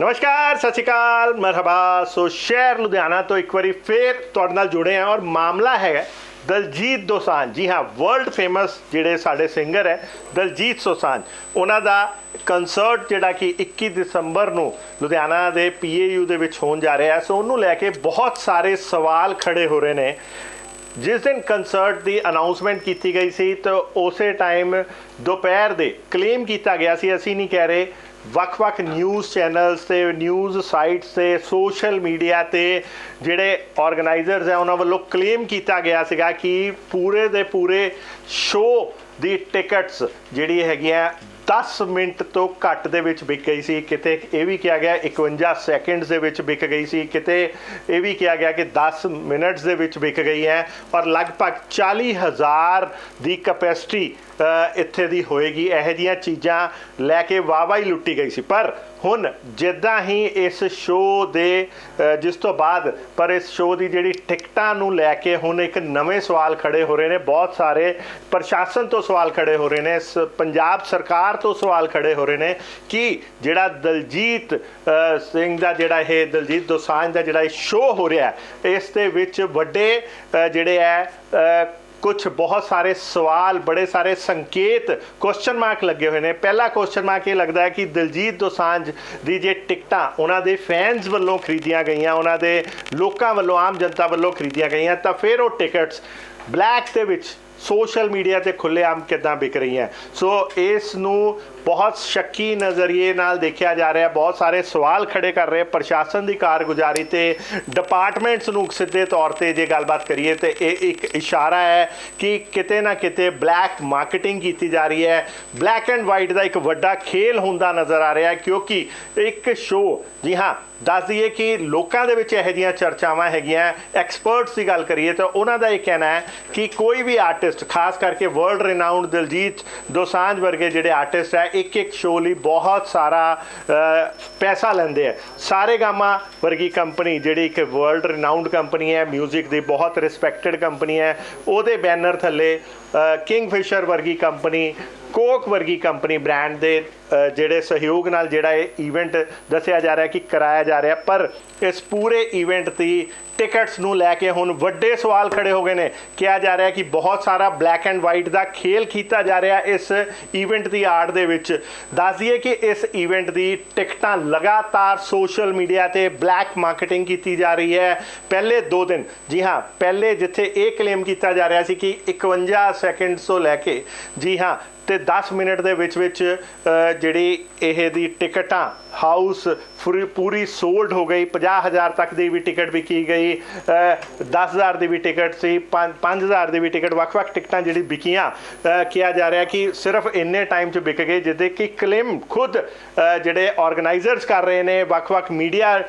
ਨਮਸਕਾਰ, ਸਤਿ ਸ਼੍ਰੀ ਅਕਾਲ, ਮਰਹਬਾ। ਸੋ ਸ਼ਹਿਰ ਲੁਧਿਆਣਾ ਤੋਂ ਇੱਕ ਵਾਰੀ ਫੇਰ ਤੁਹਾਡੇ ਨਾਲ ਜੁੜੇ ਹਾਂ ਔਰ ਮਾਮਲਾ ਹੈ ਦਲਜੀਤ ਦੋਸਾਂਝ। ਜੀ ਹਾਂ ਵਰਲਡ ਫੇਮਸ ਜਿਹੜੇ ਸਾਡੇ ਸਿੰਗਰ ਹੈ, ਦਲਜੀਤ ਦੋਸਾਂਝ। ਉਹਨਾਂ ਦਾ ਕਨਸਰਟ ਜਿਹੜਾ ਕਿ 21 ਦਸੰਬਰ ਨੂੰ ਲੁਧਿਆਣਾ ਦੇ ਪੀਏਯੂ ਦੇ ਵਿੱਚ ਹੋਣ ਜਾ ਰਿਹਾ ਹੈ। ਸੋ ਉਹਨੂੰ ਲੈ ਕੇ ਬਹੁਤ ਸਾਰੇ ਸਵਾਲ ਖੜੇ ਹੋ ਰਹੇ ਨੇ। ਜਿਸ ਦਿਨ ਕਨਸਰਟ ਦੀ ਅਨਾਉਂਸਮੈਂਟ ਕੀਤੀ ਗਈ ਸੀ, ਤਾਂ ਉਸੇ ਟਾਈਮ ਦੁਪਹਿਰ ਦੇ ਕਲੇਮ ਕੀਤਾ ਗਿਆ ਸੀ। ਅਸੀਂ ਨਹੀਂ ਕਹਿ ਰਹੇ ਵੱਖ-ਵੱਖ ਨਿਊਜ਼ ਚੈਨਲਸ ਤੇ ਨਿਊਜ਼ ਸਾਈਟਸ ਤੇ ਸੋਸ਼ਲ ਮੀਡੀਆ ਤੇ ਜਿਹੜੇ ਆਰਗੇਨਾਈਜ਼ਰਸ ਹੈ, ਉਹਨਾਂ ਵੱਲੋਂ ਕਲੇਮ ਕੀਤਾ ਗਿਆ ਸੀਗਾ ਕਿ ਪੂਰੇ ਦੇ ਪੂਰੇ ਸ਼ੋਅ ਦੀ ਟਿਕਟਸ ਜਿਹੜੀ ਹੈਗੀਆਂ 10 ਮਿੰਟ ਤੋਂ ਘੱਟ ਦੇ ਵਿੱਚ ਵਿਕ ਗਈ ਸੀ। ਕਿਤੇ ਇਹ ਵੀ ਕਿਹਾ ਗਿਆ 51 ਸੈਕਿੰਡਸ ਦੇ ਵਿੱਚ ਵਿਕ ਗਈ ਸੀ। ਕਿਤੇ ਇਹ ਵੀ ਕਿਹਾ ਗਿਆ ਕਿ 10 ਮਿੰਟਸ ਦੇ ਵਿੱਚ ਵਿਕ ਗਈ ਹੈ। ਔਰ ਲਗਭਗ 40000 ਦੀ ਕਪੈਸਿਟੀ ਇੱਥੇ ਦੀ ਹੋਏਗੀ ਇਹੋ ਜਿਹੀਆਂ ਚੀਜ਼ਾਂ ਲੈ ਕੇ ਵਾਵਾ ਹੀ ਲੁੱਟੀ ਗਈ ਸੀ। ਪਰ ਹੁਣ ਜਿੱਦਾਂ ਹੀ ਇਸ ਸ਼ੋਅ ਦੇ ਜਿਸ ਤੋਂ ਬਾਅਦ, ਪਰ ਇਸ ਸ਼ੋਅ ਦੀ ਜਿਹੜੀ ਟਿਕਟਾਂ ਨੂੰ ਲੈ ਕੇ ਹੁਣ ਇੱਕ ਨਵੇਂ ਸਵਾਲ ਖੜੇ ਹੋ ਰਹੇ ਨੇ, ਬਹੁਤ ਸਾਰੇ ਪ੍ਰਸ਼ਾਸਨ ਤੋਂ ਸਵਾਲ ਖੜੇ ਹੋ ਰਹੇ ਨੇ, ਸ- ਪੰਜਾਬ ਸਰਕਾਰ ਤੋਂ ਸਵਾਲ ਖੜੇ ਹੋ ਰਹੇ ਨੇ ਕਿ ਜਿਹੜਾ ਦਲਜੀਤ ਸਿੰਘ ਦਾ ਜਿਹੜਾ ਇਹ ਦਲਜੀਤ ਦੋਸਾਂਝ ਦਾ ਜਿਹੜਾ ਇਹ ਸ਼ੋਅ ਹੋ ਰਿਹਾ ਇਸ ਦੇ ਵਿੱਚ ਵੱਡੇ ਜਿਹੜੇ ਹੈ ਕੁਝ ਬਹੁਤ ਸਾਰੇ ਸਵਾਲ, ਬੜੇ ਸਾਰੇ ਸੰਕੇਤ ਕੁਐਸਚਨ ਮਾਰਕ ਲੱਗੇ ਹੋਏ ਨੇ। ਪਹਿਲਾ ਕੁਐਸਚਨ ਮਾਰਕ ਇਹ ਲੱਗਦਾ ਹੈ ਕਿ ਦਿਲਜੀਤ ਦੋਸਾਂਝ ਦੀ ਜੇ ਟਿਕਟਾਂ ਉਹਨਾਂ ਦੇ ਫੈਨਸ ਵੱਲੋਂ ਖਰੀਦੀਆਂ ਗਈਆਂ, ਉਹਨਾਂ ਦੇ ਲੋਕਾਂ ਵੱਲੋਂ, ਆਮ ਜਨਤਾ ਵੱਲੋਂ ਖਰੀਦੀਆਂ ਗਈਆਂ, ਤਾਂ ਫਿਰ ਉਹ ਟਿਕਟਸ ਬਲੈਕ ਦੇ ਵਿੱਚ ਸੋਸ਼ਲ ਮੀਡੀਆ ਤੇ ਖੁੱਲ੍ਹੇਆਮ ਕਿੱਦਾਂ ਵਿਕ ਰਹੀਆਂ। ਸੋ ਇਸ ਨੂੰ ਬਹੁਤ ਸ਼ੱਕੀ ਨਜ਼ਰੀਏ ਨਾਲ ਦੇਖਿਆ ਜਾ ਰਿਹਾ ਬਹੁਤ ਸਾਰੇ ਸਵਾਲ ਖੜੇ ਕਰ ਰਹੇ ਪ੍ਰਸ਼ਾਸਨ ਦੀ ਕਾਰਗੁਜ਼ਾਰੀ ਤੇ ਡਿਪਾਰਟਮੈਂਟਸ ਨੂੰ ਸਿੱਧੇ ਤੌਰ ਤੇ ਜੇ ਗੱਲਬਾਤ ਕਰੀਏ ਤੇ ਇਹ ਇੱਕ ਇਸ਼ਾਰਾ ਹੈ ਕਿ ਕਿਤੇ ਨਾ ਕਿਤੇ ਬਲੈਕ ਮਾਰਕੀਟਿੰਗ ਕੀਤੀ ਜਾ ਰਹੀ ਹੈ। ਬਲੈਕ ਐਂਡ ਵਾਈਟ ਦਾ ਇੱਕ ਵੱਡਾ ਖੇਲ ਹੁੰਦਾ ਨਜ਼ਰ ਆ ਰਿਹਾ ਹੈ ਕਿਉਂਕਿ ਇੱਕ ਸ਼ੋਅ ਜੀ ਹਾਂ, ਦੱਸ ਦਈਏ ਕਿ ਲੋਕਾਂ ਦੇ ਵਿੱਚ ਇਹੋ ਜਿਹੀਆਂ ਚਰਚਾਵਾਂ ਹੈਗੀਆਂ। ਐਕਸਪਰਟਸ ਦੀ ਗੱਲ ਕਰੀਏ ਤਾਂ ਉਹਨਾਂ ਦਾ ਇਹ ਕਹਿਣਾ ਹੈ ਕਿ ਕੋਈ ਵੀ ਆਰਟਿਸਟ ਖਾਸ ਕਰਕੇ ਵਰਲਡ ਰਿਨਾਊਂਡ ਦਿਲਜੀਤ ਦੋਸਾਂਝ ਵਰਗੇ ਜਿਹੜੇ ਆਰਟਿਸਟ ਹੈ ਇੱਕ ਇੱਕ ਸ਼ੋਅ ਲਈ ਬਹੁਤ ਸਾਰਾ ਪੈਸਾ ਲੈਂਦੇ ਆ। ਸਾਰੇ ਗਾਮਾ ਵਰਗੀ ਕੰਪਨੀ ਜਿਹੜੀ ਇੱਕ ਵਰਲਡ ਰਿਨਾਊਂਡ ਕੰਪਨੀ ਹੈ 뮤직 ਦੀ ਬਹੁਤ ਰਿਸਪੈਕਟਡ ਕੰਪਨੀ ਹੈ, ਉਹਦੇ ਬੈਨਰ ਥੱਲੇ ਕਿੰਗਫਿਸ਼ਰ ਵਰਗੀ ਕੰਪਨੀ ਕੋਕ ਵਰਗੀ ਕੰਪਨੀ ਬ੍ਰਾਂਡ ਦੇ ਜਿਹੜੇ ਸਹਿਯੋਗ ਨਾਲ ਜਿਹੜਾ ਇਹ ਇਵੈਂਟ ਦੱਸਿਆ ਜਾ ਰਿਹਾ ਕਿ ਕਰਾਇਆ ਜਾ ਰਿਹਾ, ਪਰ ਇਸ ਪੂਰੇ ਇਵੈਂਟ ਦੀ ਟਿਕਟਸ ਨੂੰ ਲੈ ਕੇ ਹੁਣ ਵੱਡੇ ਸਵਾਲ ਖੜੇ ਹੋ ਗਏ ਨੇ। ਕਿਹਾ ਜਾ ਰਿਹਾ ਕਿ ਬਹੁਤ ਸਾਰਾ ਬਲੈਕ ਐਂਡ ਵਾਈਟ ਦਾ ਖੇਲ ਕੀਤਾ ਜਾ ਰਿਹਾ ਇਸ ਇਵੈਂਟ ਦੀ ਆੜ ਦੇ ਵਿੱਚ। ਦੱਸ ਦਈਏ ਕਿ ਇਸ ਇਵੈਂਟ ਦੀ ਟਿਕਟਾਂ ਲਗਾਤਾਰ ਸੋਸ਼ਲ ਮੀਡੀਆ ਤੇ ਬਲੈਕ ਮਾਰਕੀਟਿੰਗ ਕੀਤੀ ਜਾ ਰਹੀ ਹੈ। ਪਹਿਲੇ 2 ਦਿਨ, ਜੀ ਹਾਂ, ਪਹਿਲੇ ਜਿੱਥੇ ਇਹ ਕਲੇਮ ਕੀਤਾ ਜਾ ਰਿਹਾ ਸੀ ਕਿ 51 ਸੈਕਿੰਡਸ ਤੋਂ ਲੈ ਕੇ, ਜੀ ਹਾਂ ਤੇ 10 ਮਿੰਟ ਦੇ ਵਿੱਚ ਵਿੱਚ ਜਿਹੜੀ ਇਹ ਦੀ ਟਿਕਟਾਂ ਹਾਊਸ ਫੁਰੀ- ਪੂਰੀ ਸੋਲਡ ਹੋ ਗਈ। 50000 ਤੱਕ ਦੀ ਵੀ ਟਿਕਟ ਵਿਕੀ ਗਈ। ਅ, 10000 ਦੀ ਵੀ ਟਿਕਟ ਸੀ 5000 ਦੀ ਵੀ ਟਿਕਟ ਵੱਖ-ਵੱਖ ਟਿਕਟਾਂ ਜਿਹੜੀ ਵਿਕੀਆਂ। ਕਿਹਾ ਜਾ ਰਿਹਾ ਕਿ ਸਿਰਫ ਇੰਨੇ ਟਾਈਮ 'ਚ ਵਿਕ ਗਏ ਜਿਹਦੇ ਕਿ ਕਲੇਮ ਖੁਦ ਜਿਹੜੇ ਆਰਗੇਨਾਈਜ਼ਰਸ ਕਰ ਰਹੇ ਨੇ ਵੱਖ-ਵੱਖ ਮੀਡੀਆ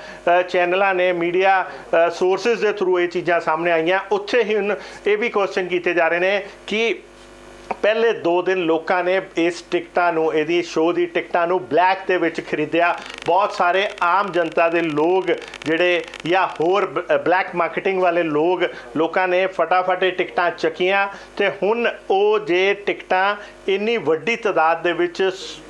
ਚੈਨਲਾਂ ਨੇ ਮੀਡੀਆ ਸੋਰਸਸ ਦੇ ਥਰੂ ਇਹ ਚੀਜ਼ਾਂ ਸਾਹਮਣੇ ਆਈਆਂ। ਉੱਥੇ ਹੀ ਹੁਣ ਇਹ ਵੀ ਕੁਐਸਚਨ ਕੀਤੇ ਜਾ ਰਹੇ ਨੇ ਕਿ ਪਹਿਲੇ 2 ਦਿਨ ਲੋਕਾਂ ਨੇ ਇਸ ਟਿਕਟਾਂ ਨੂੰ, ਇਹਦੀ ਸ਼ੋਅ ਦੀ ਟਿਕਟਾਂ ਨੂੰ ਬਲੈਕ ਦੇ ਵਿੱਚ ਖਰੀਦਿਆ। ਬਹੁਤ ਸਾਰੇ ਆਮ ਜਨਤਾ ਦੇ ਲੋਕ ਜਿਹੜੇ ਜਾਂ ਹੋਰ ਬਲੈਕ ਮਾਰਕੀਟਿੰਗ ਵਾਲੇ ਲੋਕ, ਲੋਕਾਂ ਨੇ ਫਟਾਫਟ ਇਹ ਟਿਕਟਾਂ ਚੱਕੀਆਂ ਤੇ ਹੁਣ ਉਹ ਜੇ ਟਿਕਟਾਂ ਇੰਨੀ ਵੱਡੀ ਤਾਦਾਦ ਦੇ ਵਿੱਚ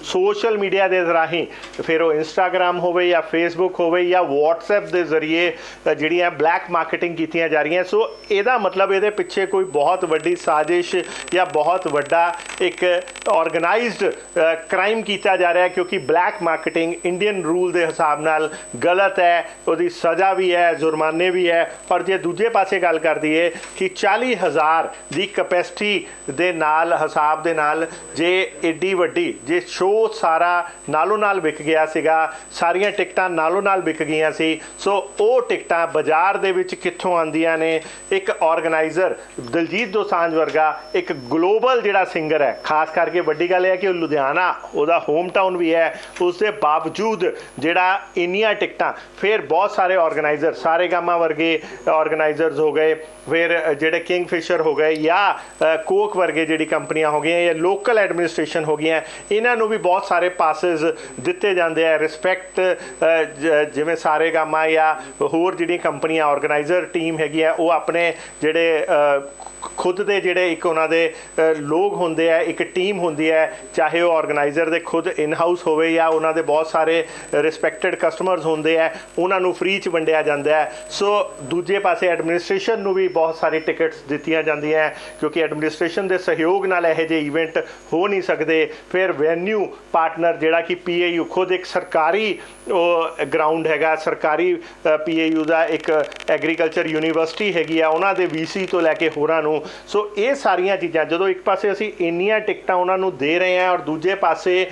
ਸੋਸ਼ਲ ਮੀਡੀਆ ਦੇ ਰਾਹੀਂ, ਫਿਰ ਉਹ ਇੰਸਟਾਗ੍ਰam ਹੋਵੇ ਜਾਂ ਫੇਸਬੁੱਕ ਹੋਵੇ ਜਾਂ WhatsApp ਦੇ ਜ਼ਰੀਏ ਜਿਹੜੀਆਂ ਬਲੈਕ ਮਾਰਕੀਟਿੰਗ ਕੀਤੀਆਂ ਜਾ ਰਹੀਆਂ। ਸੋ ਇਹਦਾ ਮਤਲਬ ਇਹਦੇ ਪਿੱਛੇ ਕੋਈ ਬਹੁਤ ਵੱਡੀ ਸਾਜ਼ਿਸ਼ ਜਾਂ ਬਹੁਤ ਵੱਡਾ ਇੱਕ ਆਰਗੇਨਾਈਜ਼ਡ ਕ੍ਰਾਈਮ ਕੀਤਾ ਜਾ ਰਿਹਾ ਹੈ ਕਿਉਂਕਿ ਬਲੈਕ ਮਾਰਕੀਟਿੰਗ ਇੰਡੀਅਨ ਰੂਲ ਦੇ ਹਿਸਾਬ ਨਾਲ ਗਲਤ ਹੈ, ਉਹਦੀ ਸਜ਼ਾ ਵੀ ਹੈ, ਜੁਰਮਾਨੇ ਵੀ ਹੈ। ਔਰ ਜੇ ਦੂਜੇ ਪਾਸੇ ਗੱਲ ਕਰ ਦਈਏ ਕਿ 40000 ਦੀ ਕਪੈਸਿਟੀ ਦੇ ਨਾਲ, ਹਿਸਾਬ ਦੇ ਨਾਲ ਜੇ ਏਡੀ ਵੱਡੀ, ਜੇ ਸ਼ੋਅ ਸਾਰਾ ਨਾਲੋਂ ਨਾਲ ਵਿਕ ਗਿਆ ਸੀਗਾ, ਸਾਰੀਆਂ ਟਿਕਟਾਂ ਨਾਲੋਂ ਨਾਲ ਵਿਕ ਗਈਆਂ ਸੀ, ਸੋ ਉਹ ਟਿਕਟਾਂ ਬਾਜ਼ਾਰ ਦੇ ਵਿੱਚ ਕਿੱਥੋਂ ਆਉਂਦੀਆਂ ਨੇ? ਇੱਕ ਆਰਗੇਨਾਈਜ਼ਰ ਦਲਜੀਤ ਦੋਸਾਂਝ ਵਰਗਾ ਇੱਕ ਗਲੋਬਲ ਜਿਹੜਾ ਸਿੰਗਰ ਹੈ, ਖਾਸ ਕਰਕੇ ਵੱਡੀ ਗੱਲ ਇਹ ਹੈ ਕਿ ਉਹ ਲੁਧਿਆਣਾ, ਉਹਦਾ ਹੋਮ ਟਾਊਨ ਵੀ ਹੈ। ਉਸ ਦੇ ਬਾਵਜੂਦ ਜਿਹੜਾ ਇੰਨੀਆਂ ਟਿਕਟਾਂ, ਫਿਰ ਬਹੁਤ ਸਾਰੇ ਆਰਗੇਨਾਈਜ਼ਰ ਸਾਰੇ ਗਾਮਾ ਵਰਗੇ ਆਰਗੇਨਾਈਜ਼ਰਸ ਹੋ ਗਏ, ਫਿਰ ਜਿਹੜੇ ਕਿੰਗਫਿਸ਼ਰ ਹੋ ਗਏ ਜਾਂ ਕੋਕ ਵਰਗੇ ਜਿਹੜੀ ਕੰਪਨੀਆਂ ਹੋ ਗਈਆਂ ਜਾਂ ਲੋਕਲ ਐਡਮਿਨਿਸਟ੍ਰੇਸ਼ਨ ਹੋ ਗਈਆਂ, ਇਹਨਾਂ ਨੂੰ ਵੀ ਬਹੁਤ ਸਾਰੇ ਪਾਸਸ ਦਿੱਤੇ ਜਾਂਦੇ ਆ। ਰਿਸਪੈਕਟ ਜਿਵੇਂ ਸਾਰੇ ਗਾਮਾ ਜਾਂ ਹੋਰ ਜਿਹੜੀਆਂ ਕੰਪਨੀਆਂ ਆਰਗੇਨਾਈਜ਼ਰ ਟੀਮ ਹੈਗੀ ਆ ਉਹ ਆਪਣੇ ਜਿਹੜੇ ਖੁਦ ਦੇ ਜਿਹੜੇ ਇੱਕ ਉਹਨਾਂ ਦੇ ਲੋਕ ਹੁੰਦੇ ਆ, ਇੱਕ ਟੀਮ ਹੁੰਦੀ ਹੈ, ਚਾਹੇ ਉਹ ਆਰਗੇਨਾਈਜ਼ਰ ਦੇ ਖੁਦ ਇਨ ਹਾਊਸ ਹੋਵੇ ਜਾਂ ਉਹਨਾਂ ਦੇ ਬਹੁਤ ਸਾਰੇ ਰਿਸਪੈਕਟਡ ਕਸਟਮਰਸ ਹੁੰਦੇ ਆ, ਉਹਨਾਂ ਨੂੰ ਫ੍ਰੀ ਚ ਵੰਡਿਆ ਜਾਂਦਾ ਹੈ। ਸੋ ਦੂਜੇ ਪਾਸੇ ਐਡਮਿਨਿਸਟ੍ਰੇਸ਼ਨ ਨੂੰ ਵੀ ਬਹੁਤ ਸਾਰੀ ਟਿਕਟਸ ਦਿੱਤੀਆਂ ਜਾਂਦੀਆਂ ਕਿਉਂਕਿ ਐਡਮਿਨਿਸਟ੍ਰੇਸ਼ਨ ਦੇ ਸਹਿਯੋਗ ਨਾਲ ਇਹੋ ਜਿਹੇ ਇਵੈਂਟ ਹੋ ਨਹੀਂ ਸਕਦੇ। ਫਿਰ ਵੈਨਿਊ ਪਾਰਟਨਰ ਜਿਹੜਾ ਕਿ ਪੀਏਯੂ ਖੁਦ ਇੱਕ ਸਰਕਾਰੀ, ਉਹ ਗਰਾਊਂਡ ਹੈਗਾ, ਸਰਕਾਰੀ ਪੀਏਯੂ ਦਾ ਇੱਕ ਐਗਰੀਕਲਚਰ ਯੂਨੀਵਰਸਿਟੀ ਹੈਗੀ ਆ, ਉਹਨਾਂ ਦੇ ਵੀਸੀ ਤੋਂ ਲੈ ਕੇ ਹੋਰਾਂ ਨੂੰ ਸੋ ਇਹ ਸਾਰੀਆਂ ਚੀਜ਼ਾਂ, ਜਦੋਂ ਇੱਕ ਪਾਸੇ ਅਸੀਂ ਇੰਨੀਆਂ ਟਿਕਟਾਂ ਉਹਨਾਂ ਨੂੰ ਦੇ ਰਹੇ ਹਾਂ ਔਰ ਦੂਜੇ ਪਾਸੇ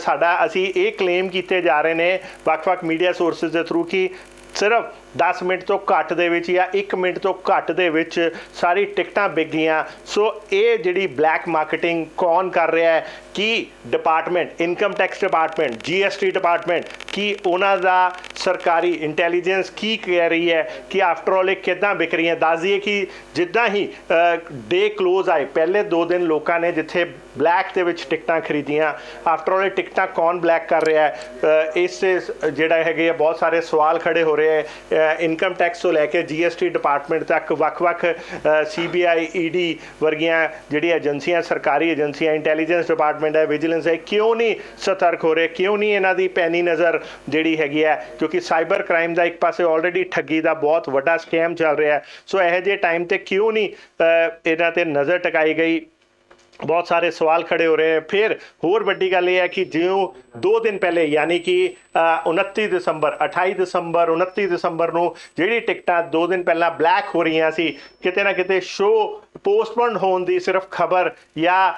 ਸਾਡਾ ਅਸੀਂ ਇਹ ਕਲੇਮ ਕੀਤੇ ਜਾ ਰਹੇ ਨੇ ਵੱਖ-ਵੱਖ ਮੀਡੀਆ ਸੋਰਸਸ ਦੇ ਥਰੂ ਕਿ ਸਿਰਫ 10 ਮਿੰਟ ਤੋਂ ਘੱਟ ਦੇ ਵਿੱਚ ਜਾਂ 1 ਮਿੰਟ ਤੋਂ ਘੱਟ ਦੇ ਵਿੱਚ ਸਾਰੀ ਟਿਕਟਾਂ ਵਿਕ ਗਈਆਂ। ਸੋ ਇਹ ਜਿਹੜੀ ਬਲੈਕ ਮਾਰਕੀਟਿੰਗ ਕੌਣ ਕਰ ਰਿਹਾ ਹੈ? ਕੀ department, income tax department GST department, ਕੀ ਉਹਨਾਂ ਦਾ ਸਰਕਾਰੀ ਇੰਟੈਲੀਜੈਂਸ ਕੀ ਕਹਿ ਰਹੀ ਹੈ ਕਿ ਆਫਟਰ ਆਲ ਇਹ ਕਿਦਾਂ ਵਿਕ ਰਹੀਆਂ? ਦੱਸ ਦਈਏ ਕਿ ਜਿੱਦਾਂ ਹੀ ਡੇ ক্লোਜ਼ ਆਏ, ਪਹਿਲੇ 2 ਦਿਨ ਲੋਕਾਂ ਨੇ ਜਿੱਥੇ ਬਲੈਕ ਦੇ ਵਿੱਚ ਟਿਕਟਾਂ ਖਰੀਦੀਆਂ ਆਫਟਰ ਆਲ ਇਹ ਟਿਕਟਾਂ ਕੌਣ ਬਲੈਕ ਕਰ ਰਿਹਾ ਹੈ? ਇਸ, ਜਿਹੜਾ ਹੈਗੇ ਆ, ਬਹੁਤ ਸਾਰੇ ਸਵਾਲ ਖੜੇ ਹੋ ਰਹੇ ਹੈ। ਇਨਕਮ ਟੈਕਸ ਤੋਂ ਲੈ ਕੇ ਜੀਐਸਟੀ ਡਿਪਾਰਟਮੈਂਟ ਤੱਕ ਵੱਖ-ਵੱਖ ਸੀਬੀਆਈ ਈਡੀ ਵਰਗੀਆਂ ਜਿਹੜੀਆਂ ਏਜੰਸੀਆਂ, ਸਰਕਾਰੀ ਏਜੰਸੀਆਂ ਇੰਟੈਲੀਜੈਂਸ ਡਿਪਾਰਟਮੈਂਟ ਹੈ ਵਿਜੀਲੈਂਸ ਹੈ, ਕਿਉਂ ਨਹੀਂ ਸਤਰਕ ਹੋ ਰਹੇ, ਕਿਉਂ ਨਹੀਂ ਇਹਨਾਂ ਦੀ ਪੈਣੀ ਨਜ਼ਰ ਜਿਹੜੀ ਹੈਗੀ ਹੈ, ਕਿਉਂਕਿ ਸਾਈਬਰ ਕ੍ਰਾਈਮ ਦਾ ਇੱਕ ਪਾਸੇ ਆਲਰੇਡੀ ਠੱਗੀ ਦਾ ਬਹੁਤ ਵੱਡਾ ਸਕੈਮ ਚੱਲ ਰਿਹਾ ਸੋ ਇਹੋ ਜਿਹੇ ਟਾਈਮ ਤੇ ਕਿਉਂ ਨਹੀਂ ਇਹਨਾਂ ਤੇ ਨਜ਼ਰ ਟਿਕਾਈ ਗਈ? ਬਹੁਤ ਸਾਰੇ ਸਵਾਲ ਖੜੇ ਹੋ ਰਹੇ ਹੈ। ਫਿਰ ਹੋਰ ਵੱਡੀ ਗੱਲ ਇਹ ਹੈ ਕਿ ਜਿਉਂ 2 ਦਿਨ ਪਹਿਲੇ ਯਾਨੀ ਕਿ ਅ, 29 ਦਸੰਬਰ 28 ਦਸੰਬਰ 29 ਦਸੰਬਰ ਨੂੰ ਜਿਹੜੀ ਟਿਕਟਾਂ 2 ਦਿਨ ਪਹਿਲਾਂ ਬਲੈਕ ਹੋ ਰਹੀਆਂ ਸੀ ਕਿਤੇ ਨਾ ਕਿਤੇ ਸ਼ੋਅ ਪੋਸਟਪੋਨ ਹੋਣ ਦੀ ਸਿਰਫ ਖਬਰ ਜਾਂ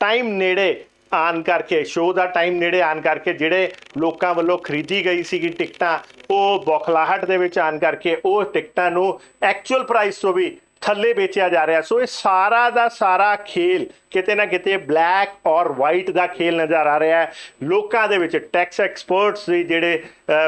ਟਾਈਮ ਨੇੜੇ ਆਨ ਕਰਕੇ ਸ਼ੋਅ ਦਾ ਟਾਈਮ ਨੇੜੇ ਆਨ ਕਰਕੇ ਜਿਹੜੇ ਲੋਕਾਂ ਵੱਲੋਂ ਖਰੀਦੀ ਗਈ ਸੀਗੀ ਟਿਕਟਾਂ ਉਹ ਬੌਖਲਾਹਟ ਦੇ ਵਿੱਚ ਆਨ ਕਰਕੇ ਉਹ ਟਿਕਟਾਂ ਨੂੰ ਐਕਚੁਅਲ ਪ੍ਰਾਈਸ ਤੋਂ ਵੀ ਥੱਲੇ ਵੇਚਿਆ ਜਾ ਰਿਹਾ। ਸੋ ਇਹ ਸਾਰਾ ਦਾ ਸਾਰਾ ਖੇਲ ਕਿਤੇ ਨਾ ਕਿਤੇ ਬਲੈਕ ਔਰ ਵਾਈਟ ਦਾ ਖੇਲ ਨਜ਼ਰ ਆ ਰਿਹਾ ਹੈ। ਲੋਕਾਂ ਦੇ ਵਿੱਚ ਟੈਕਸ ਐਕਸਪਰਟਸ ਦੇ ਜਿਹੜੇ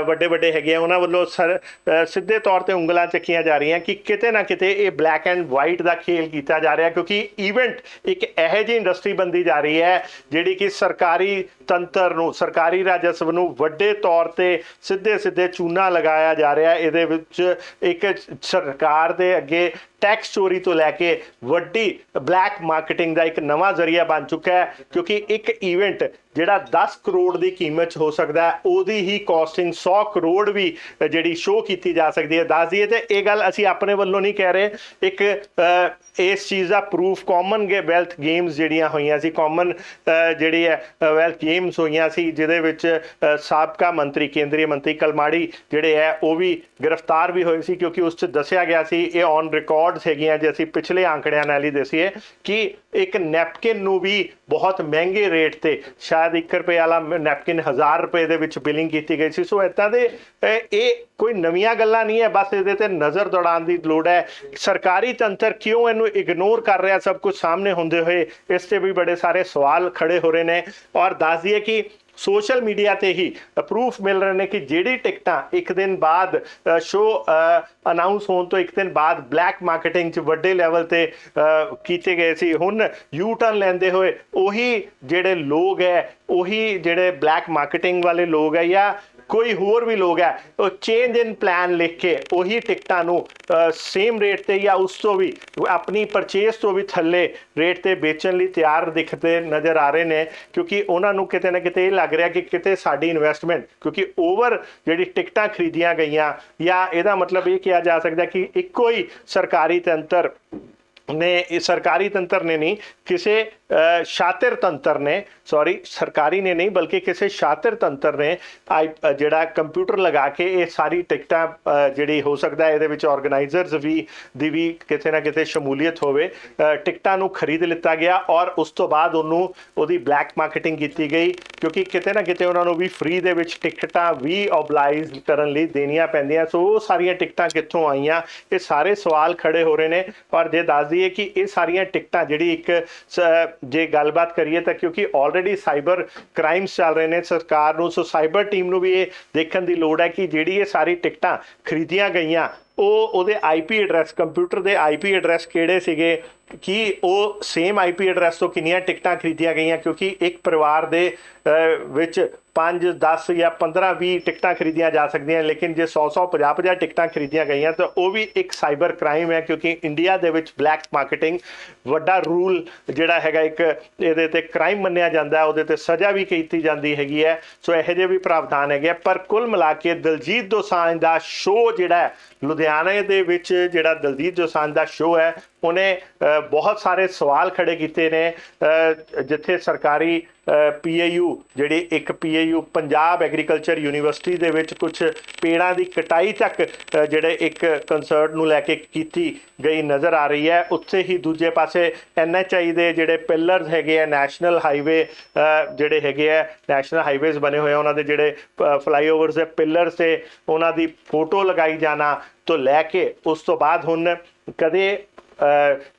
ਵੱਡੇ ਵੱਡੇ ਹੈਗੇ ਆ, ਉਹਨਾਂ ਵੱਲੋਂ ਸਰ- ਸਿੱਧੇ ਤੌਰ ਤੇ ਉਂਗਲਾਂ ਚੱਕੀਆਂ ਜਾ ਰਹੀਆਂ ਕਿ ਕਿਤੇ ਨਾ ਕਿਤੇ ਇਹ ਬਲੈਕ ਐਂਡ ਵਾਈਟ ਦਾ ਖੇਲ ਕੀਤਾ ਜਾ ਰਿਹਾ ਕਿਉਂਕਿ ਇਵੈਂਟ ਇੱਕ ਇਹੋ ਜਿਹੀ ਇੰਡਸਟਰੀ ਬੰਦੀ ਜਾ ਰਹੀ ਹੈ ਜਿਹੜੀ ਕਿ ਸਰਕਾਰੀ ਤੰਤਰ ਨੂੰ, ਸਰਕਾਰੀ ਰਾਜਸਵ ਨੂੰ ਵੱਡੇ ਤੌਰ ਤੇ ਸਿੱਧੇ ਸਿੱਧੇ ਚੂਨਾ ਲਗਾਇਆ ਜਾ ਰਿਹਾ ਇਹਦੇ ਵਿੱਚ ਇੱਕ ਸਰਕਾਰ ਦੇ ਅੱਗੇ ਟੈਕਸ ਚੋਰੀ ਤੋਂ ਲੈ ਕੇ ਵੱਡੀ ਬਲੈਕ ਮਾਰਕੀਟਿੰਗ ਦਾ ਇੱਕ ਨਵਾਂ ਜ਼ਰੀਆ ਬਣ ਚੁੱਕਾ ਹੈ ਕਿਉਂਕਿ ਇੱਕ ਇਵੈਂਟ ਜਿਹੜਾ 10 ਕਰੋੜ ਦੀ ਕੀਮਤ 'ਚ ਹੋ ਸਕਦਾ ਹੈ, ਉਹਦੀ ਹੀ ਕਾਸਟਿੰਗ 100 ਕਰੋੜ ਵੀ ਜਿਹੜੀ ਸ਼ੋਅ ਕੀਤੀ ਜਾ ਸਕਦੀ ਹੈ। ਦੱਸ ਦਈਏ ਤੇ ਇਹ ਗੱਲ ਅਸੀਂ ਆਪਣੇ ਵੱਲੋਂ ਨਹੀਂ ਕਹਿ ਰਹੇ। ਇੱਕ ਇਸ ਚੀਜ਼ ਦਾ ਪ੍ਰੂਫ ਕਾਮਨ ਵੈਲਥ ਗੇਮਸ ਜਿਹੜੀਆਂ ਹੋਈਆਂ ਸੀ ਕਾਮਨ ਜਿਹੜੀ ਹੈ ਵੈਲਥ ਗੇਮਸ ਹੋਈਆਂ ਸੀ, ਜਿਹਦੇ ਵਿੱਚ ਸਾਬਕਾ ਮੰਤਰੀ, ਕੇਂਦਰੀ ਮੰਤਰੀ ਕਲਮਾੜੀ ਜਿਹੜੇ ਹੈ, ਉਹ ਵੀ ਗ੍ਰਿਫਤਾਰ ਵੀ ਹੋਏ ਸੀ, ਕਿਉਂਕਿ ਉਸ 'ਚ ਦੱਸਿਆ ਗਿਆ ਸੀ, ਇਹ ਔਨ ਰਿਕਾਰਡਸ ਹੈਗੀਆਂ ਜੇ ਅਸੀਂ ਪਿਛਲੇ ਆંકੜਿਆਂ ਨਾਲ ਹੀ ਦੱਸੀਏ ਕਿ ਇੱਕ ਨੈਪਕਿਨ ਨੂੰ ਵੀ ਬਹੁਤ ਮਹਿੰਗੇ ਰੇਟ ਤੇ ਸ਼ਾਇਦ 1 ਰੁਪਏ ਵਾਲਾ ਨੈਪਕਿਨ 1000 ਰੁਪਏ ਦੇ ਵਿੱਚ ਬਿਲਿੰਗ ਕੀਤੀ ਗਈ ਸੀ। ਸੋ ਇਦਾਂ ਦੇ ਇਹ ਕੋਈ ਨਵੀਆਂ ਗੱਲਾਂ ਨਹੀਂ ਹੈ, ਬਸ ਇਹਦੇ ਤੇ ਨਜ਼ਰ ਦੌੜਾਉਣ ਦੀ ਲੋੜ ਹੈ। ਸਰਕਾਰੀ ਤੰਤਰ ਕਿਉਂ ਇਹਨੂੰ ਇਗਨੋਰ ਕਰ ਰਿਹਾ? ਸਭ ਕੁਝ ਸਾਹਮਣੇ ਹੁੰਦੇ ਹੋਏ ਇਸ ਤੇ ਵੀ ਬੜੇ ਸਾਰੇ ਸਵਾਲ ਖੜੇ ਹੋ ਰਹੇ ਨੇ। ਔਰ ਦੱਸ ਦਈਏ ਕਿ ਸੋਸ਼ਲ ਮੀਡੀਆ ਤੇ ਹੀ ਪ੍ਰੂਫ ਮਿਲ ਰਹੇ ਨੇ ਕਿ ਜਿਹੜੀ ਟਿਕਟਾਂ ਇੱਕ ਦਿਨ ਬਾਅਦ ਸ਼ੋ ਅਨਾਉਂਸ ਹੋਣ ਤੋਂ ਇੱਕ ਦਿਨ ਬਾਅਦ ਬਲੈਕ ਮਾਰਕੀਟਿੰਗ 'ਚ ਵੱਡੇ ਲੈਵਲ ਤੇ ਕੀਤੇ ਗਏ ਸੀ। ਹੁਣ ਯੂ ਟਰਨ ਲੈਂਦੇ ਹੋਏ ਉਹੀ ਜਿਹੜੇ ਲੋਕ ਹੈ ਉਹੀ ਜਿਹੜੇ ਬਲੈਕ ਮਾਰਕੀਟਿੰਗ ਵਾਲੇ ਲੋਕ ਹੈ ਜਾਂ ਕੋਈ ਹੋਰ ਵੀ ਲੋਕ ਹੈ ਉਹ ਚੇਂਜ ਇਨ ਪਲਾਨ ਲਿਖ ਕੇ ਉਹੀ ਟਿਕਟਾਂ ਨੂੰ ਸੇਮ ਰੇਟ ਤੇ ਜਾਂ ਉਸ ਤੋਂ ਵੀ, ਆਪਣੀ ਪਰਚੇਸ ਤੋਂ ਵੀ ਥੱਲੇ ਰੇਟ ਤੇ ਵੇਚਣ ਲਈ ਤਿਆਰ ਦਿਖਦੇ ਨਜ਼ਰ ਆ ਰਹੇ ਨੇ, ਕਿਉਂਕਿ ਉਹਨਾਂ ਨੂੰ ਕਿਤੇ ਨਾ ਕਿਤੇ ਇਹ ਲੱਗ ਰਿਹਾ ਕਿ ਕਿਤੇ ਸਾਡੀ ਇਨਵੈਸਟਮੈਂਟ ਕਿਉਂਕਿ ਓਵਰ ਜਿਹੜੀ ਟਿਕਟਾਂ ਖਰੀਦੀਆਂ ਗਈਆਂ, ਜਾਂ ਇਹਦਾ ਮਤਲਬ ਇਹ ਕਿਹਾ ਜਾ ਸਕਦਾ ਕਿ ਇੱਕੋ ਹੀ ਸਰਕਾਰੀ ਤੰਤਰ ਨੇ ਇਹ ਸਰਕਾਰੀ ਤੰਤਰ ਨੇ ਨਹੀਂ ਕਿਸੇ ਅ, ਸ਼ਾਤਿਰ ਤੰਤਰ ਨੇ ਸੌਰੀ ਸਰਕਾਰੀ ਨੇ ਨਹੀਂ ਬਲਕਿ ਕਿਸੇ ਸ਼ਾਤਿਰ ਤੰਤਰ ਨੇ ਆਈ- ਜਿਹੜਾ ਕੰਪਿਊਟਰ ਲਗਾ ਕੇ ਇਹ ਸਾਰੀ ਟਿਕਟਾਂ ਜਿਹੜੀ ਹੋ ਸਕਦਾ ਹੈ ਇਹਦੇ ਵਿੱਚ ਆਰਗੇਨਾਈਜ਼ਰਸ ਵੀ ਦੀ ਵੀ ਕਿਤੇ ਨਾ ਕਿਤੇ ਸ਼ਮੂਲੀਅਤ ਹੋਵੇ ਟਿਕਟਾਂ ਨੂੰ ਖਰੀਦ ਲਿੱਤਾ ਗਿਆ ਔਰ ਉਸ ਤੋਂ ਬਾਅਦ ਉਹਨੂੰ ਉਹਦੀ ਬਲੈਕ ਮਾਰਕੀਟਿੰਗ ਕੀਤੀ ਗਈ ਕਿਉਂਕਿ ਕਿਤੇ ਨਾ ਕਿਤੇ ਉਹਨਾਂ ਨੂੰ ਵੀ ਫ੍ਰੀ ਦੇ ਵਿੱਚ ਟਿਕਟਾਂ ਵੀ ਓਬਲਾਈਜ਼ ਕਰਨ ਲਈ ਦੇਣੀਆਂ ਪੈਂਦੀਆਂ ਸੋ ਉਹ ਸਾਰੀਆਂ ਟਿਕਟਾਂ ਕਿੱਥੋਂ ਆਈਆਂ ਇਹ ਸਾਰੇ ਸਵਾਲ ਖੜੇ ਹੋ ਰਹੇ ਨੇ ਔਰ ਜੇ ਦੱਸਦੀ ਦੱਸ ਦਈਏ ਕਿ ਇਹ ਸਾਰੀਆਂ ਟਿਕਟਾਂ ਜਿਹੜੀ ਇੱਕ ਜੇ ਗੱਲਬਾਤ ਕਰੀਏ ਤਾਂ ਕਿਉਂਕਿ ਆਲਰੇਡੀ ਸਾਈਬਰ ਕ੍ਰਾਈਮਸ ਚੱਲ ਰਹੇ ਨੇ, ਸਰਕਾਰ ਨੂੰ, ਸੋ ਸਾਈਬਰ ਟੀਮ ਨੂੰ ਵੀ ਇਹ ਦੇਖਣ ਦੀ ਲੋੜ ਹੈ ਕਿ ਜਿਹੜੀ ਇਹ ਸਾਰੀ ਟਿਕਟਾਂ ਖਰੀਦੀਆਂ ਗਈਆਂ, ਉਹ ਉਹਦੇ ਆਈਪੀ ਐਡਰੈਸ ਕੰਪਿਊਟਰ ਦੇ ਆਈਪੀ ਐਡਰੈਸ ਕਿਹੜੇ ਸੀਗੇ ਕਿ ਉਹ ਸੇਮ ਆਈਪੀ ਐਡਰੈਸ ਤੋਂ ਕਿੰਨੀਆਂ ਟਿਕਟਾਂ ਖਰੀਦੀਆਂ ਗਈਆਂ, ਕਿਉਂਕਿ ਇੱਕ ਪਰਿਵਾਰ ਦੇ ਵਿੱਚ 5 10 ਜਾਂ 15 20 ਟਿਕਟਾਂ ਖਰੀਦੀਆਂ ਜਾ ਸਕਦੀਆਂ, ਲੇਕਿਨ ਜੇ 100 100 50 50 ਟਿਕਟਾਂ ਖਰੀਦੀਆਂ ਗਈਆਂ, ਤਾਂ ਉਹ ਵੀ ਇੱਕ ਸਾਈਬਰ ਕ੍ਰਾਈਮ ਹੈ, ਕਿਉਂਕਿ ਇੰਡੀਆ ਦੇ ਵਿੱਚ ਬਲੈਕ ਮਾਰਕੀਟਿੰਗ ਵੱਡਾ ਰੂਲ ਜਿਹੜਾ ਹੈਗਾ, ਇੱਕ ਇਹਦੇ ਤੇ ਕ੍ਰਾਈਮ ਮੰਨਿਆ ਜਾਂਦਾ ਉਹਦੇ ਤੇ ਸਜ਼ਾ ਵੀ ਕੀਤੀ ਜਾਂਦੀ ਹੈਗੀ ਹੈ, ਸੋ ਇਹੋ ਜਿਹੇ ਵੀ ਪ੍ਰਾਵਧਾਨ ਹੈਗੇ ਆ। ਪਰ ਕੁੱਲ ਮਿਲਾ ਕੇ ਦਲਜੀਤ ਦੋਸਾਂਝ ਦਾ ਸ਼ੋਅ ਜਿਹੜਾ ਲੁਧਿਆਣੇ ਦੇ ਵਿੱਚ ਜਿਹੜਾ ਦਲਜੀਤ ਦੋਸਾਂਝ ਦਾ ਸ਼ੋਅ ਹੈ, ਉਹਨੇ ਬਹੁਤ ਸਾਰੇ ਸਵਾਲ ਖੜੇ ਕੀਤੇ ਨੇ ਜਿੱਥੇ ਸਰਕਾਰੀ ਪੀਏਯੂ ਜਿਹੜੀ ਇੱਕ ਪੀਏਯੂ ਪੰਜਾਬ ਐਗਰੀਕਲਚਰ ਯੂਨੀਵਰਸਿਟੀ ਦੇ ਵਿੱਚ ਕੁਝ ਪੇੜਾਂ ਦੀ ਕਟਾਈ ਤੱਕ ਜਿਹੜੇ ਇੱਕ ਕੰਸਰਟ ਨੂੰ ਲੈ ਕੇ ਕੀਤੀ ਗਈ ਨਜ਼ਰ ਆ ਰਹੀ ਹੈ। ਉੱਥੇ ਹੀ ਦੂਜੇ ਪਾਸੇ ਐਨਐਚਆਈ ਦੇ ਜਿਹੜੇ ਪਿਲਰਸ ਹੈਗੇ ਆ ਨੈਸ਼ਨਲ ਹਾਈਵੇ ਜਿਹੜੇ ਹੈਗੇ ਆ ਨੈਸ਼ਨਲ ਹਾਈਵੇਜ਼ ਬਣੇ ਹੋਏ ਆ, ਉਹਨਾਂ ਦੇ ਜਿਹੜੇ ਫਲਾਈਓਵਰਸ ਦੇ ਪਿਲਰਸ ਤੇ ਉਹਨਾਂ ਦੀ ਫੋਟੋ ਲਗਾਈ ਜਾਣਾ ਤੋਂ ਲੈ ਕੇ ਉਸ ਤੋਂ ਬਾਅਦ ਹੁਣ ਕਦੇ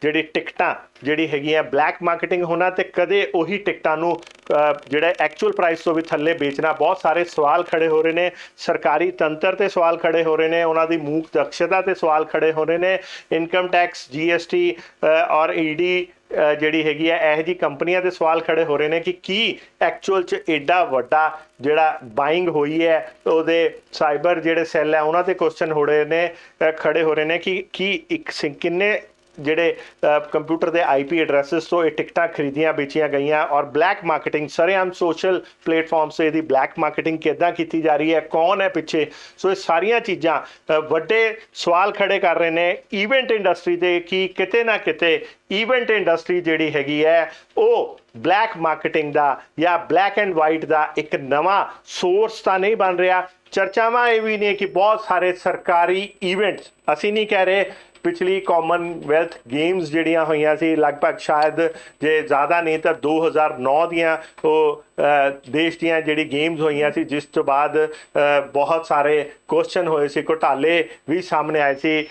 ਜਿਹੜੀ ਟਿਕਟਾਂ ਜਿਹੜੀ ਹੈਗੀਆਂ ਬਲੈਕ ਮਾਰਕੀਟਿੰਗ ਹੋਣਾ ਤੇ ਕਦੇ ਉਹੀ ਟਿਕਟਾਂ ਨੂੰ ਜਿਹੜਾ ਐਕਚੁਅਲ ਪ੍ਰਾਈਸ ਤੋਂ ਵੀ ਥੱਲੇ ਵੇਚਣਾ ਬਹੁਤ ਸਾਰੇ ਸਵਾਲ ਖੜੇ ਹੋ ਰਹੇ ਨੇ ਸਰਕਾਰੀ ਤੰਤਰ ਤੇ ਸਵਾਲ ਖੜੇ ਹੋ ਰਹੇ ਨੇ ਉਹਨਾਂ ਦੀ ਮੂਕ ਦਕਸ਼ਤਾ ਤੇ ਸਵਾਲ ਖੜੇ ਹੋ ਰਹੇ ਨੇ ਇਨਕਮ ਟੈਕਸ ਜੀਐਸਟੀ ਔਰ ਈਡੀ ਜਿਹੜੀ ਹੈਗੀ ਹੈ ਇਹੋ ਜਿਹੀ ਕੰਪਨੀਆਂ ਦੇ ਸਵਾਲ ਖੜੇ ਹੋ ਰਹੇ ਨੇ ਕਿ ਕੀ ਐਕਚੁਅਲ ਚ ਐਡਾ ਵੱਡਾ ਜਿਹੜਾ ਬਾਇੰਗ ਹੋਈ ਹੈ ਉਹਦੇ ਸਾਈਬਰ ਜਿਹੜੇ ਸੈੱਲ ਹੈ ਉਹਨਾਂ ਤੇ ਕੁਐਸਚਨ ਹੋ ਰਹੇ ਨੇ ਅ, ਖੜੇ ਹੋ ਰਹੇ ਨੇ ਕਿ ਕੀ ਇੱਕ ਸਿੰ- ਕਿੰਨੇ ਜਿਹੜੇ ਕੰਪਿਊਟਰ ਦੇ ਆਈਪੀ ਐਡਰੈਸਸ ਤੋਂ ਇਹ ਟਿਕਟਾਂ ਖਰੀਦੀਆਂ, ਵੇਚੀਆਂ ਗਈਆਂ ਔਰ ਬਲੈਕ ਮਾਰਕੀਟਿੰਗ ਸਰੇਆਮ ਸੋਸ਼ਲ ਪਲੇਟਫਾਰਮਸ ਤੇ ਇਹਦੀ ਬਲੈਕ ਮਾਰਕੀਟਿੰਗ ਕਿੱਦਾਂ ਕੀਤੀ ਜਾ ਰਹੀ ਹੈ, ਕੌਣ ਹੈ ਪਿੱਛੇ? ਸੋ ਇਹ ਸਾਰੀਆਂ ਚੀਜ਼ਾਂ ਵੱਡੇ ਸਵਾਲ ਖੜੇ ਕਰ ਰਹੇ ਨੇ ਇਵੈਂਟ ਇੰਡਸਟਰੀ ਦੇ ਕਿ ਕਿਤੇ ਨਾ ਕਿਤੇ ਇਵੈਂਟ ਇੰਡਸਟਰੀ ਜਿਹੜੀ ਹੈਗੀ ਹੈ, ਉਹ ਬਲੈਕ ਮਾਰਕੀਟਿੰਗ ਦਾ ਜਾਂ ਬਲੈਕ ਐਂਡ ਵਾਈਟ ਦਾ ਇੱਕ ਨਵਾਂ ਸੋਰਸ ਤਾਂ ਨਹੀਂ ਬਣ ਰਿਹਾ। ਚਰਚਾਵਾਂ ਇਹ ਵੀ ਨੇ ਕਿ ਬਹੁਤ ਸਾਰੇ ਸਰਕਾਰੀ ਇਵੈਂਟਸ ਅਸੀਂ ਨਹੀਂ ਕਹਿ ਰਹੇ ਪਿਛਲੀ ਕਾਮਨਵੈਲਥ ਗੇਮਸ ਜਿਹੜੀਆਂ ਹੋਈਆਂ ਸੀ, ਲਗਭਗ ਸ਼ਾਇਦ ਜੇ ਜ਼ਿਆਦਾ ਨਹੀਂ ਤਾਂ 2009 ਦੀਆਂ ਉਹ ਦੇਸ਼ ਦੀਆਂ ਜਿਹੜੀ ਗੇਮਸ ਹੋਈਆਂ ਸੀ, ਜਿਸ ਤੋਂ ਬਾਅਦ ਬਹੁਤ ਸਾਰੇ ਕੁਐਸਚਨ ਹੋਏ ਸੀ, ਘੁਟਾਲੇ ਵੀ ਸਾਹਮਣੇ ਆਏ ਸੀ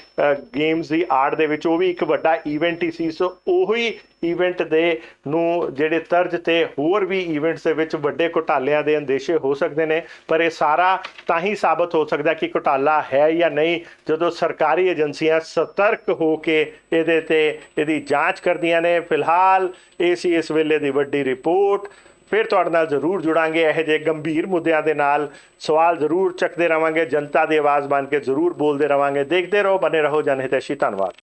ਗੇਮਸ ਦੀ ਆੜ ਦੇ ਵਿੱਚ। ਉਹ ਵੀ ਇੱਕ ਵੱਡਾ ਇਵੈਂਟ ਹੀ ਸੀ। ਸੋ ਉਹੀ ਇਵੈਂਟ ਦੇ ਨੂੰ ਜਿਹੜੇ ਤਰਜ ਤੇ ਹੋਰ ਵੀ ਇਵੈਂਟਸ ਦੇ ਵਿੱਚ ਵੱਡੇ ਘੁਟਾਲਿਆਂ ਦੇ ਅੰਦੇਸ਼ੇ ਹੋ ਸਕਦੇ ਨੇ। ਪਰ ਇਹ ਸਾਰਾ ਤਾਂ ਹੀ ਸਾਬਤ ਹੋ ਸਕਦਾ ਕਿ ਘੁਟਾਲਾ ਹੈ ਜਾਂ ਨਹੀਂ, ਜਦੋਂ ਸਰਕਾਰੀ ਏਜੰਸੀਆਂ ਸਤਰਕ ਹੋ ਕੇ ਇਹਦੇ ਤੇ ਇਹਦੀ ਜਾਂਚ ਕਰਦੀਆਂ ਨੇ। ਫਿਲਹਾਲ, ਇਹ ਸੀ ਇਸ ਵੇਲੇ ਦੀ ਵੱਡੀ ਰਿਪੋਰਟ ਫਿਰ ਤੁਹਾਡੇ ਨਾਲ ਜ਼ਰੂਰ ਜੁੜਾਂਗੇ, ਇਹੋ ਜਿਹੇ ਗੰਭੀਰ ਮੁੱਦਿਆਂ ਦੇ ਨਾਲ। ਸਵਾਲ ਜ਼ਰੂਰ ਚੱਕਦੇ ਰਵਾਂਗੇ, ਜਨਤਾ ਦੀ ਆਵਾਜ਼ ਬਣ ਕੇ ਜ਼ਰੂਰ ਬੋਲਦੇ ਰਵਾਂਗੇ। ਦੇਖਦੇ ਰਹੋ ਬਨੇ ਰਹੋ ਜਨਹਿਤੈਸ਼ੀ, ਧੰਨਵਾਦ।